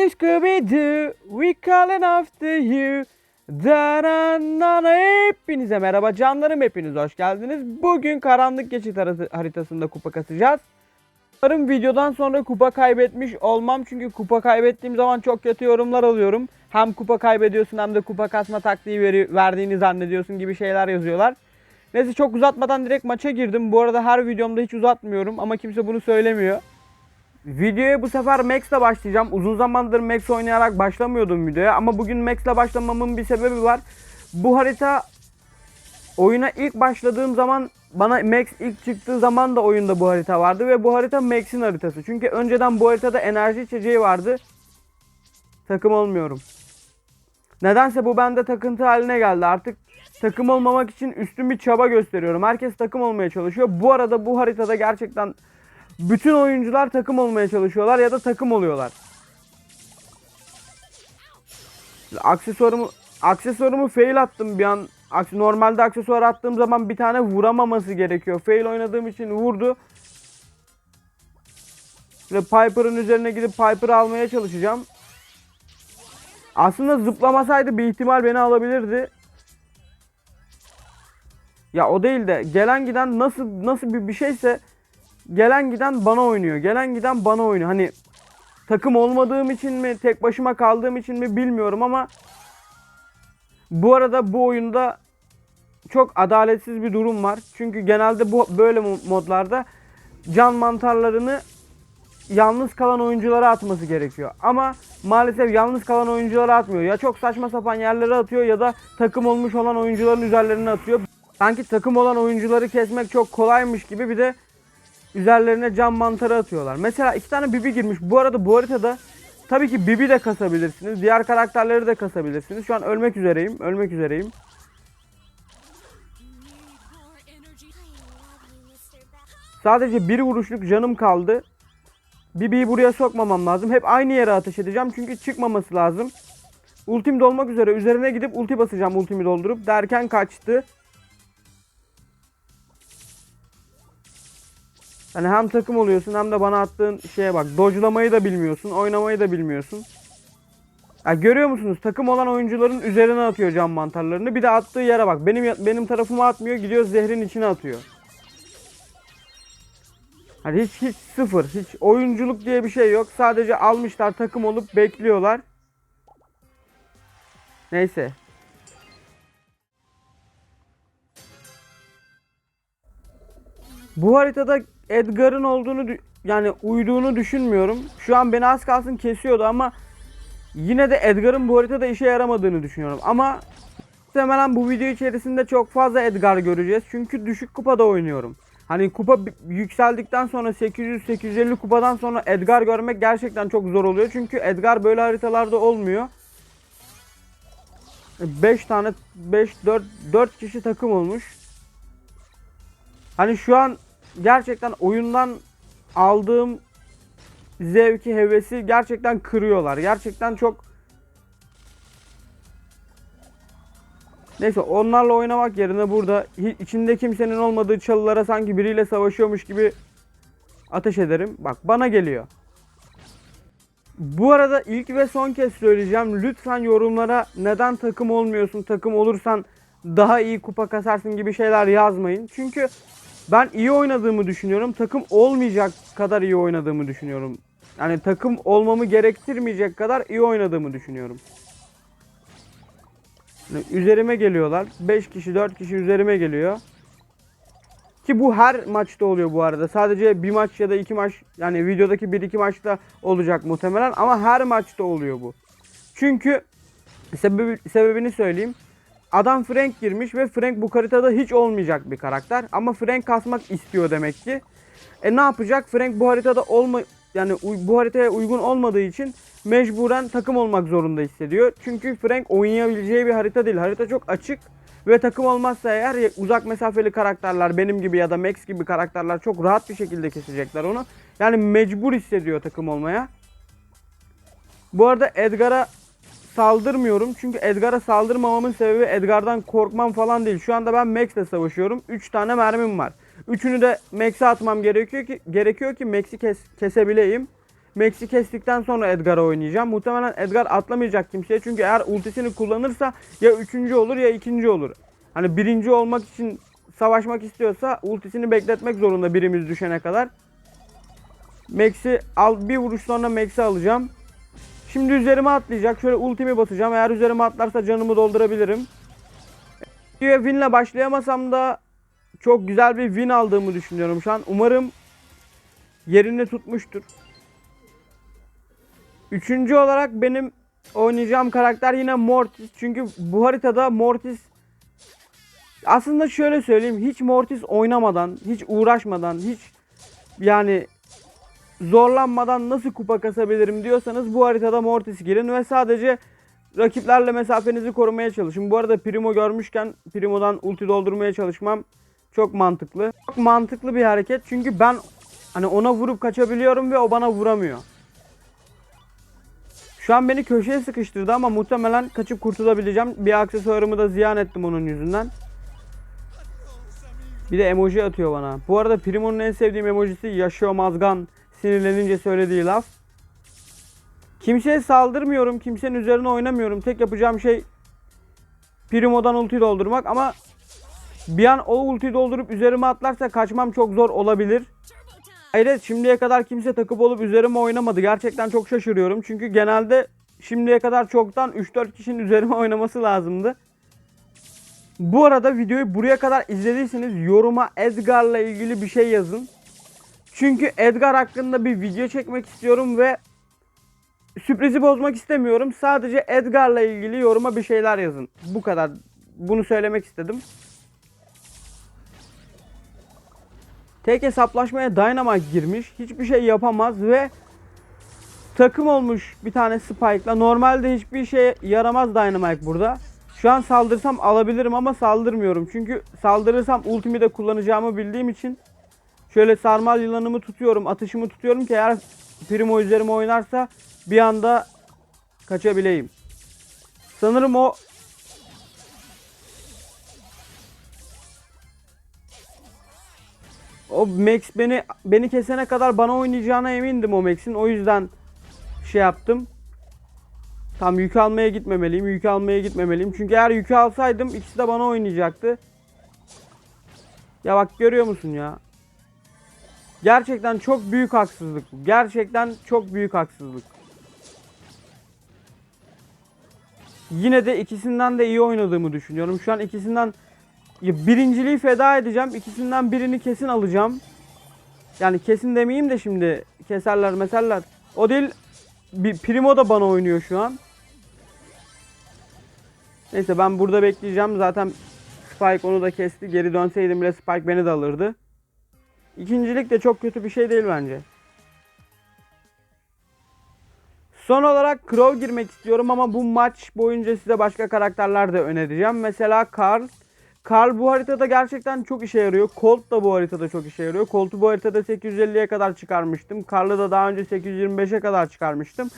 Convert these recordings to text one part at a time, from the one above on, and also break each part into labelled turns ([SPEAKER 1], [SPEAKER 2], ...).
[SPEAKER 1] the Scooby-Doo, we calling after you. Daranana. Hepinize merhaba canlarım hepiniz hoş geldiniz. Bugün karanlık geçit harita- haritasında kupa kasacağız. Umarım videodan sonra kupa kaybetmiş olmam çünkü kupa kaybettiğim zaman çok kötü yorumlar alıyorum. Hem kupa kaybediyorsun hem de kupa kasma taktiği veri- verdiğini zannediyorsun gibi şeyler yazıyorlar. Neyse çok uzatmadan direkt maça girdim. Bu arada her videomda hiç uzatmıyorum ama kimse bunu söylemiyor. Videoya bu sefer Max'le başlayacağım. Uzun zamandır Max oynayarak başlamıyordum videoya ama bugün Max'le başlamamın bir sebebi var. Bu harita oyuna ilk başladığım zaman bana Max ilk çıktığı zaman da oyunda bu harita vardı ve bu harita Max'in haritası. Çünkü önceden bu haritada enerji içeceği vardı. Takım olmuyorum. Nedense bu bende takıntı haline geldi. Artık takım olmamak için üstün bir çaba gösteriyorum. Herkes takım olmaya çalışıyor. Bu arada bu haritada gerçekten bütün oyuncular takım olmaya çalışıyorlar ya da takım oluyorlar. Aksesuarımı aksesuarımı fail attım bir an. Normalde aksesuar attığım zaman bir tane vuramaması gerekiyor. Fail oynadığım için vurdu. Ve Piper'ın üzerine gidip Piper'ı almaya çalışacağım. Aslında zıplamasaydı bir ihtimal beni alabilirdi. Ya o değil de gelen giden nasıl nasıl bir bir şeyse gelen giden bana oynuyor. Gelen giden bana oynuyor. Hani takım olmadığım için mi, tek başıma kaldığım için mi bilmiyorum ama bu arada bu oyunda çok adaletsiz bir durum var. Çünkü genelde bu böyle mo- modlarda can mantarlarını yalnız kalan oyunculara atması gerekiyor. Ama maalesef yalnız kalan oyunculara atmıyor. Ya çok saçma sapan yerlere atıyor ya da takım olmuş olan oyuncuların üzerlerine atıyor. Sanki takım olan oyuncuları kesmek çok kolaymış gibi bir de üzerlerine cam mantarı atıyorlar. Mesela iki tane Bibi girmiş. Bu arada bu haritada tabii ki Bibi de kasabilirsiniz. Diğer karakterleri de kasabilirsiniz. Şu an ölmek üzereyim. Ölmek üzereyim. Sadece bir vuruşluk canım kaldı. Bibi'yi buraya sokmamam lazım. Hep aynı yere ateş edeceğim çünkü çıkmaması lazım. Ultim dolmak üzere. Üzerine gidip ulti basacağım ultimi doldurup. Derken kaçtı. Hani hem takım oluyorsun hem de bana attığın şeye bak. Dodge'lamayı da bilmiyorsun. Oynamayı da bilmiyorsun. Ya görüyor musunuz? Takım olan oyuncuların üzerine atıyor cam mantarlarını. Bir de attığı yere bak. Benim benim tarafıma atmıyor. Gidiyor zehrin içine atıyor. Hani hiç hiç sıfır. Hiç oyunculuk diye bir şey yok. Sadece almışlar takım olup bekliyorlar. Neyse. Bu haritada Edgar'ın olduğunu yani uyduğunu düşünmüyorum. Şu an beni az kalsın kesiyordu ama yine de Edgar'ın bu haritada işe yaramadığını düşünüyorum. Ama muhtemelen bu video içerisinde çok fazla Edgar göreceğiz. Çünkü düşük kupada oynuyorum. Hani kupa yükseldikten sonra 800-850 kupadan sonra Edgar görmek gerçekten çok zor oluyor. Çünkü Edgar böyle haritalarda olmuyor. 5 tane 5 4 4 kişi takım olmuş. Hani şu an gerçekten oyundan aldığım zevki, hevesi gerçekten kırıyorlar. Gerçekten çok Neyse onlarla oynamak yerine burada içinde kimsenin olmadığı çalılara sanki biriyle savaşıyormuş gibi ateş ederim. Bak bana geliyor. Bu arada ilk ve son kez söyleyeceğim. Lütfen yorumlara neden takım olmuyorsun, takım olursan daha iyi kupa kasarsın gibi şeyler yazmayın. Çünkü ben iyi oynadığımı düşünüyorum. Takım olmayacak kadar iyi oynadığımı düşünüyorum. Yani takım olmamı gerektirmeyecek kadar iyi oynadığımı düşünüyorum. Yani üzerime geliyorlar. 5 kişi 4 kişi üzerime geliyor. Ki bu her maçta oluyor bu arada. Sadece bir maç ya da iki maç yani videodaki bir iki maçta olacak muhtemelen ama her maçta oluyor bu. Çünkü sebebi, sebebini söyleyeyim. Adam Frank girmiş ve Frank bu haritada hiç olmayacak bir karakter. Ama Frank kasmak istiyor demek ki. E ne yapacak? Frank bu haritada olma yani bu haritaya uygun olmadığı için mecburen takım olmak zorunda hissediyor. Çünkü Frank oynayabileceği bir harita değil. Harita çok açık ve takım olmazsa eğer uzak mesafeli karakterler benim gibi ya da Max gibi karakterler çok rahat bir şekilde kesecekler onu. Yani mecbur hissediyor takım olmaya. Bu arada Edgar'a saldırmıyorum. Çünkü Edgar'a saldırmamamın sebebi Edgar'dan korkmam falan değil. Şu anda ben Max'le savaşıyorum. 3 tane mermim var. Üçünü de Max'e atmam gerekiyor ki gerekiyor ki Max'i kes, kesebileyim. Max'i kestikten sonra Edgar'a oynayacağım. Muhtemelen Edgar atlamayacak kimseye. Çünkü eğer ultisini kullanırsa ya üçüncü olur ya ikinci olur. Hani birinci olmak için savaşmak istiyorsa ultisini bekletmek zorunda birimiz düşene kadar. Max'i al bir vuruş sonra Max'i alacağım. Şimdi üzerime atlayacak. Şöyle ultimi basacağım. Eğer üzerime atlarsa canımı doldurabilirim. Winle başlayamasam da çok güzel bir win aldığımı düşünüyorum şu an. Umarım yerini tutmuştur. Üçüncü olarak benim oynayacağım karakter yine Mortis. Çünkü bu haritada Mortis aslında şöyle söyleyeyim. Hiç Mortis oynamadan, hiç uğraşmadan, hiç yani zorlanmadan nasıl kupa kasabilirim diyorsanız bu haritada Mortis girin ve sadece rakiplerle mesafenizi korumaya çalışın. Bu arada Primo görmüşken Primo'dan ulti doldurmaya çalışmam çok mantıklı. Çok mantıklı bir hareket çünkü ben hani ona vurup kaçabiliyorum ve o bana vuramıyor. Şu an beni köşeye sıkıştırdı ama muhtemelen kaçıp kurtulabileceğim. Bir aksesuarımı da ziyan ettim onun yüzünden. Bir de emoji atıyor bana. Bu arada Primo'nun en sevdiğim emojisi yaşıyor mazgan. Sinirlenince söylediği laf. Kimseye saldırmıyorum. Kimsenin üzerine oynamıyorum. Tek yapacağım şey Primo'dan ulti doldurmak ama bir an o ulti doldurup üzerime atlarsa kaçmam çok zor olabilir. Hayret şimdiye kadar kimse takıp olup üzerime oynamadı. Gerçekten çok şaşırıyorum. Çünkü genelde şimdiye kadar çoktan 3-4 kişinin üzerime oynaması lazımdı. Bu arada videoyu buraya kadar izlediyseniz yoruma Edgar'la ilgili bir şey yazın. Çünkü Edgar hakkında bir video çekmek istiyorum ve sürprizi bozmak istemiyorum. Sadece Edgar'la ilgili yoruma bir şeyler yazın. Bu kadar. Bunu söylemek istedim. Tek hesaplaşmaya Dynamite girmiş. Hiçbir şey yapamaz ve takım olmuş bir tane Spike'la. Normalde hiçbir şey yaramaz Dynamite burada. Şu an saldırsam alabilirim ama saldırmıyorum. Çünkü saldırırsam ultimi de kullanacağımı bildiğim için şöyle sarmal yılanımı tutuyorum, atışımı tutuyorum ki eğer Primo üzerime oynarsa bir anda kaçabileyim. Sanırım o O Max beni beni kesene kadar bana oynayacağına emindim o Max'in. O yüzden şey yaptım. Tam yük almaya gitmemeliyim. Yük almaya gitmemeliyim. Çünkü eğer yükü alsaydım ikisi de bana oynayacaktı. Ya bak görüyor musun ya? Gerçekten çok büyük haksızlık. Gerçekten çok büyük haksızlık. Yine de ikisinden de iyi oynadığımı düşünüyorum. Şu an ikisinden birinciliği feda edeceğim. İkisinden birini kesin alacağım. Yani kesin demeyeyim de şimdi keserler meserler. O değil bir Primo da bana oynuyor şu an. Neyse ben burada bekleyeceğim. Zaten Spike onu da kesti. Geri dönseydim bile Spike beni de alırdı. İkincilik de çok kötü bir şey değil bence. Son olarak Crow girmek istiyorum ama bu maç boyunca size başka karakterler de önereceğim. Mesela Carl. Carl bu haritada gerçekten çok işe yarıyor. Colt da bu haritada çok işe yarıyor. Colt'u bu haritada 850'ye kadar çıkarmıştım. Carl'ı da daha önce 825'e kadar çıkarmıştım.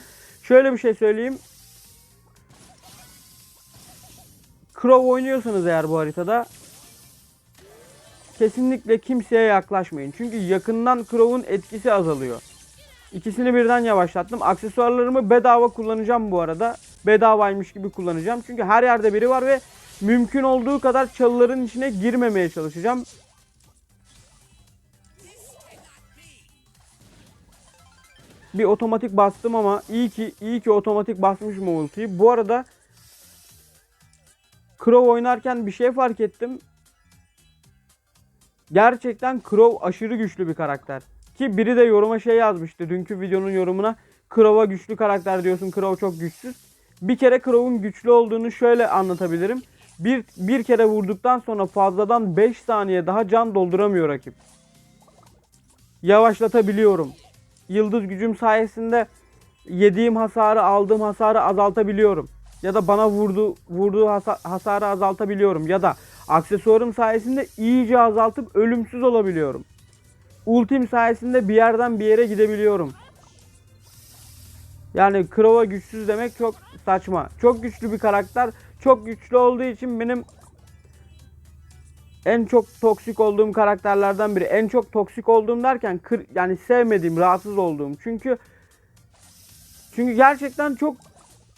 [SPEAKER 1] Şöyle bir şey söyleyeyim. Crow oynuyorsanız eğer bu haritada kesinlikle kimseye yaklaşmayın. Çünkü yakından Crow'un etkisi azalıyor. İkisini birden yavaşlattım. Aksesuarlarımı bedava kullanacağım bu arada. Bedavaymış gibi kullanacağım. Çünkü her yerde biri var ve mümkün olduğu kadar çalıların içine girmemeye çalışacağım. Bir otomatik bastım ama iyi ki iyi ki otomatik basmışım o ultiyi. Bu arada Crow oynarken bir şey fark ettim. Gerçekten Crow aşırı güçlü bir karakter. Ki biri de yoruma şey yazmıştı. Dünkü videonun yorumuna Crow'a güçlü karakter diyorsun. Crow çok güçsüz. Bir kere Crow'un güçlü olduğunu şöyle anlatabilirim. Bir, bir kere vurduktan sonra fazladan 5 saniye daha can dolduramıyor rakip. Yavaşlatabiliyorum. Yıldız gücüm sayesinde yediğim hasarı, aldığım hasarı azaltabiliyorum. Ya da bana vurdu, vurduğu hasa- hasarı azaltabiliyorum. Ya da aksesuarım sayesinde iyice azaltıp ölümsüz olabiliyorum. Ultim sayesinde bir yerden bir yere gidebiliyorum. Yani Crow'a güçsüz demek çok saçma. Çok güçlü bir karakter. Çok güçlü olduğu için benim en çok toksik olduğum karakterlerden biri. En çok toksik olduğum derken kır, yani sevmediğim, rahatsız olduğum. Çünkü Çünkü gerçekten çok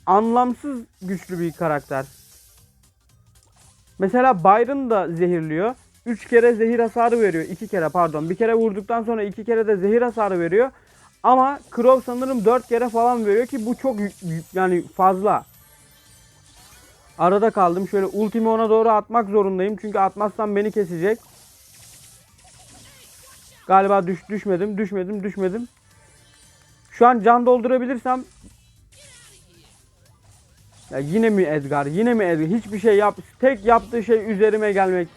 [SPEAKER 1] anlamsız güçlü bir karakter. Mesela Byron da zehirliyor. 3 kere zehir hasarı veriyor. 2 kere pardon. Bir kere vurduktan sonra 2 kere de zehir hasarı veriyor. Ama Crow sanırım 4 kere falan veriyor ki bu çok yani fazla. Arada kaldım. Şöyle ultimi ona doğru atmak zorundayım. Çünkü atmazsam beni kesecek. Galiba düş düşmedim, düşmedim, düşmedim. Şu an can doldurabilirsem ya yine mi Edgar? Yine mi Edgar? Hiçbir şey yap. Tek yaptığı şey üzerime gelmek.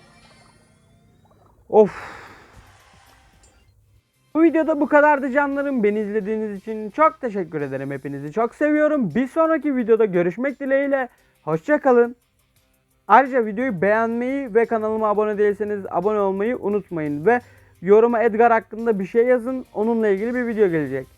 [SPEAKER 1] Of. Bu videoda bu kadardı canlarım. Beni izlediğiniz için çok teşekkür ederim. Hepinizi çok seviyorum. Bir sonraki videoda görüşmek dileğiyle. Hoşça kalın. Ayrıca videoyu beğenmeyi ve kanalıma abone değilseniz abone olmayı unutmayın. Ve yoruma Edgar hakkında bir şey yazın. Onunla ilgili bir video gelecek.